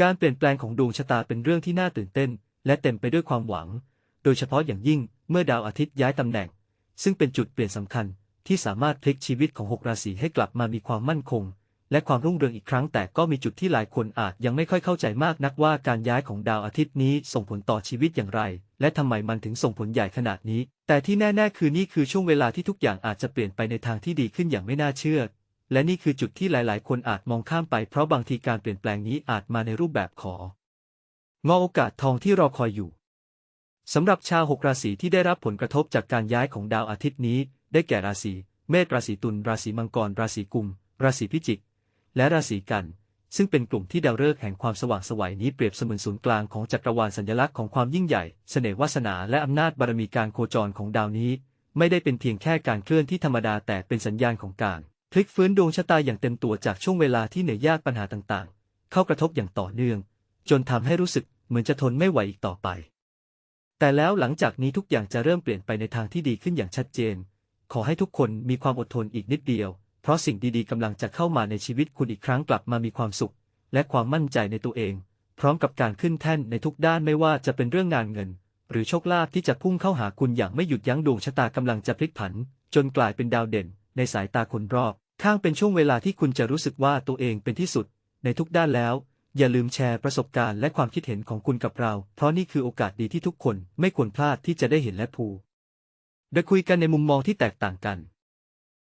การเปลี่ยนแปลงของดวงชะตาเป็นเรื่องที่น่าตื่นเต้น และเต็มไปด้วยความหวัง โดยเฉพาะอย่างยิ่งเมื่อดาวอาทิตย์ย้ายตำแหน่ง ซึ่งเป็นจุดเปลี่ยนสำคัญที่สามารถพลิกชีวิตของหกราศีให้กลับมามีความมั่นคง และความรุ่งเรืองอีกครั้ง แต่ก็มีจุดที่หลายคนอาจยังไม่ค่อยเข้าใจมากนักว่าการย้ายของดาวอาทิตย์นี้ส่งผลต่อชีวิตอย่างไร และทำไมมันถึงส่งผลใหญ่ขนาดนี้ แต่ที่แน่ ๆ คือนี่คือช่วงเวลาที่ทุกอย่างอาจจะเปลี่ยนไปในทางที่ดีขึ้นอย่างไม่น่าเชื่อ และนี่คือจุดที่หลาย ๆ คนอาจมองข้ามไปเพราะบางทีการเปลี่ยนแปลงนี้อาจมาในรูปแบบขอ งอโอกาสทองที่รอคอยอยู่สำหรับชาวหกราศีที่ได้รับผลกระทบจากการย้ายของดาวอาทิตย์นี้ ได้แก่ราศี เมษราศีตุลราศีมังกร ราศีกุม ราศีพิจิก และราศีกัน ซึ่งเป็นกลุ่มที่ดาวฤกษ์แห่งความสว่างสวัยนี้เปรียบเสมือนศูนย์กลางของจักรวาลสัญลักษณ์ของความยิ่งใหญ่ เสน่ห์วาสนาและอำนาจบารมีการโคจรของดาวนี้ ไม่ได้เป็นเพียงแค่การเคลื่อนที่ธรรมดาแต่เป็นสัญญาณของการ พลิกฟื้นดวงชะตาอย่างเต็มตัวจากช่วงเวลาที่เหนื่อยยากปัญหาต่างๆ เข้ากระทบอย่างต่อเนื่อง จนทำให้รู้สึกเหมือนจะทนไม่ไหวอีกต่อไป แต่แล้วหลังจากนี้ทุกอย่างจะเริ่มเปลี่ยนไปในทางที่ดีขึ้นอย่างชัดเจน ขอให้ทุกคนมีความอดทนอีกนิดเดียว เพราะสิ่งดีๆกำลังจะเข้ามาในชีวิตคุณอีกครั้งกลับมามีความสุข และความมั่นใจในตัวเอง พร้อมกับการขึ้นแท่นในทุกด้านไม่ว่าจะเป็นเรื่องงานเงิน หรือโชคลาภที่จะพุ่งเข้าหาคุณอย่างไม่หยุดยั้งดวงชะตากำลังจะพลิกผัน จนกลายเป็นดาวเด่น ในสายตาคนรอบ ข้างเป็นช่วงเวลาที่คุณจะรู้สึกว่าตัวเองเป็นที่สุด ในทุกด้านแล้ว อย่าลืมแชร์ประสบการณ์และความคิดเห็นของคุณกับเรา เพราะนี่คือโอกาสดีที่ทุกคนไม่ควรพลาดที่จะได้เห็นและพูดโดยคุยกันในมุมมองที่แตกต่างกัน